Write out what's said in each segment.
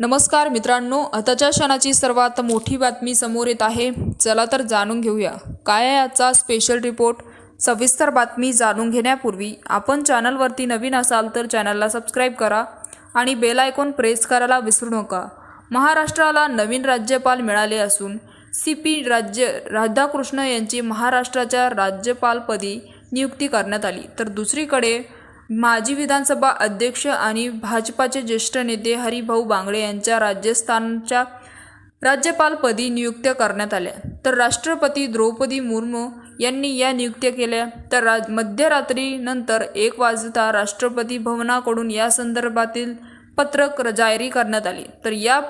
नमस्कार मित्रांनो आताच्या क्षणाची सर्वात मोठी बातमी समोर येत आहे. चला तर जाणून घेऊया. काय आहे आजचा स्पेशल रिपोर्ट सविस्तर बातमी जाणून घेण्यापूर्वी आपण चॅनलवरती नवीन असाल तर चॅनलला सबस्क्राईब करा आणि बेल आयकॉन प्रेस करायला विसरू नका. महाराष्ट्राला नवीन राज्यपाल मिळाले असून सी पी राज्य राधाकृष्ण यांची महाराष्ट्राच्या राज्यपालपदी नियुक्ती करण्यात आली. तर दुसरीकडे माजी विधानसभा अध्यक्ष आणि भाजपाचे ज्येष्ठ नेते हरिभाऊ बांगडे यांच्या राजस्थानच्या राज्यपालपदी नियुक्त्या करण्यात आल्या. तर राष्ट्रपती द्रौपदी मुर्मू यांनी या नियुक्त्या केल्या. तर राज मध्यरात्रीनंतर एक वाजता राष्ट्रपती भवनाकडून या संदर्भातील पत्रक र- जारी करण्यात आली. तर या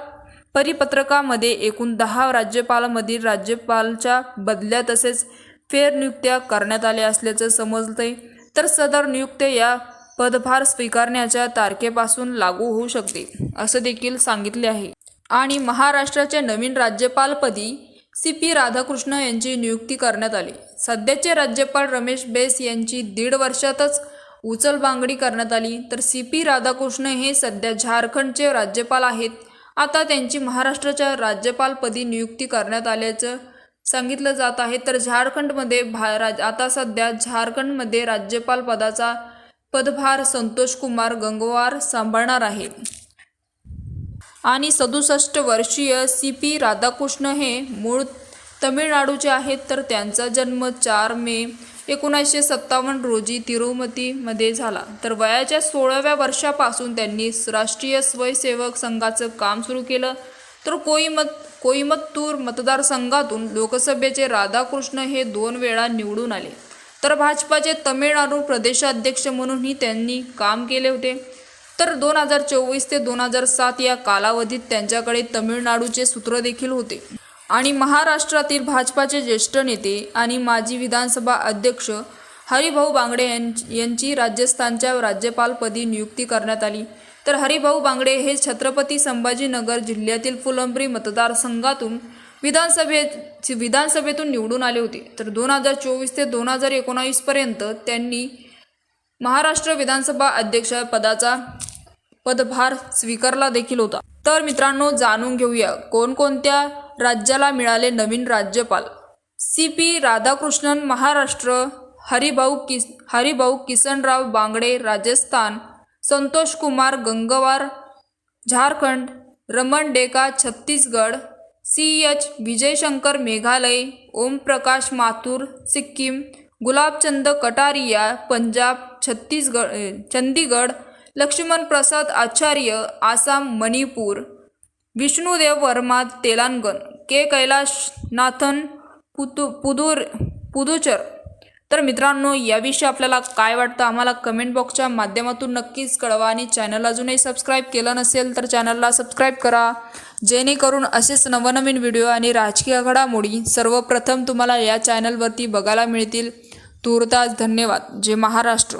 परिपत्रकामध्ये एकूण दहा राज्यपालामधील राज्यपालच्या बदल्या तसेच फेरनियुक्त्या करण्यात आल्या असल्याचं समजतंय. तर सदर नियुक्त्या या पदभार स्वीकारण्याच्या तारखेपासून लागू होऊ शकते असं देखील सांगितले आहे. आणि महाराष्ट्राच्या नवीन राज्यपालपदी सी पी राधाकृष्ण यांची नियुक्ती करण्यात आली. सध्याचे राज्यपाल रमेश बेस यांची दीड वर्षातच उचलबांगडी करण्यात आली. तर सी पी राधाकृष्ण हे सध्या झारखंडचे राज्यपाल आहेत. आता त्यांची महाराष्ट्राच्या राज्यपालपदी नियुक्ती करण्यात आल्याचं सांगितलं जात आहे. तर झारखंडमध्ये भा राज आता सध्या झारखंडमध्ये राज्यपाल पदाचा पदभार संतोष कुमार गंगवार सांभाळणार आहे. आणि सदुसष्ट वर्षीय सी पी राधाकृष्ण हे मूळ तमिळनाडूचे आहेत. तर त्यांचा जन्म चार मे एकोणीसशे सत्तावन्न रोजी तिरुमतीमध्ये झाला. तर वयाच्या सोळाव्या वर्षापासून त्यांनी राष्ट्रीय स्वयंसेवक संघाचं काम सुरू केलं. तर कोईमत कोईमत्तूर मतदारसंघातून लोकसभेचे राधाकृष्ण हे दोन वेळा निवडून आले. तर भाजपाचे तमिळनाडू प्रदेशाध्यक्ष म्हणूनही त्यांनी काम केले होते. तर दोन हजार चोवीस ते दोन हजार सात या कालावधीत त्यांच्याकडे तमिळनाडूचे सूत्र देखील होते. आणि महाराष्ट्रातील भाजपाचे ज्येष्ठ नेते आणि माजी विधानसभा अध्यक्ष हरिभाऊ बांगडे यां- यांची राजस्थानच्या राज्यपालपदी नियुक्ती करण्यात आली. तर हरिभाऊ बांगडे हे छत्रपती संभाजीनगर जिल्ह्यातील फुलंब्री मतदारसंघातून विधानसभेत विधानसभेतून निवडून आले होते. तर दोन हजार चोवीस ते दोन हजार एकोणावीसपर्यंत त्यांनी महाराष्ट्र विधानसभा अध्यक्ष पदाचा पदभार स्वीकारला देखील होता. तर मित्रांनो जाणून घेऊया कोणकोणत्या राज्याला मिळाले नवीन राज्यपाल. सी पी राधाकृष्णन महाराष्ट्र हरिभाऊ किस Haribhau Kisanrao Bagde Rajasthan Santosh Kumar Gangwar Jharkhand Raman Deka Chhattisgarh C H Vijayashankar Meghalaya Omprakash Mathur Sikkim Gulabchand Kataria Punjab Chhattisgarh Chandigarh Laxman Prasad Acharya Assam Manipur Vishnudev Varma Telangana K Kailash Nathan पुतु पुदूर पुदुचर तर मित्रांनो याविषयी आपल्याला काय वाटतं आम्हाला comment बॉक्सच्या माध्यमातून नक्कीच कळवा आणि चॅनल अजूनही सबस्क्राईब केलं नसेल तर चॅनलला सबस्क्राईब करा. जेणेकरून असेच नवनवीन व्हिडिओ आणि राजकीय घडामोडी सर्वप्रथम तुम्हाला या चॅनलवरती बघायला मिळतील. तूर्तास धन्यवाद. जे महाराष्ट्र.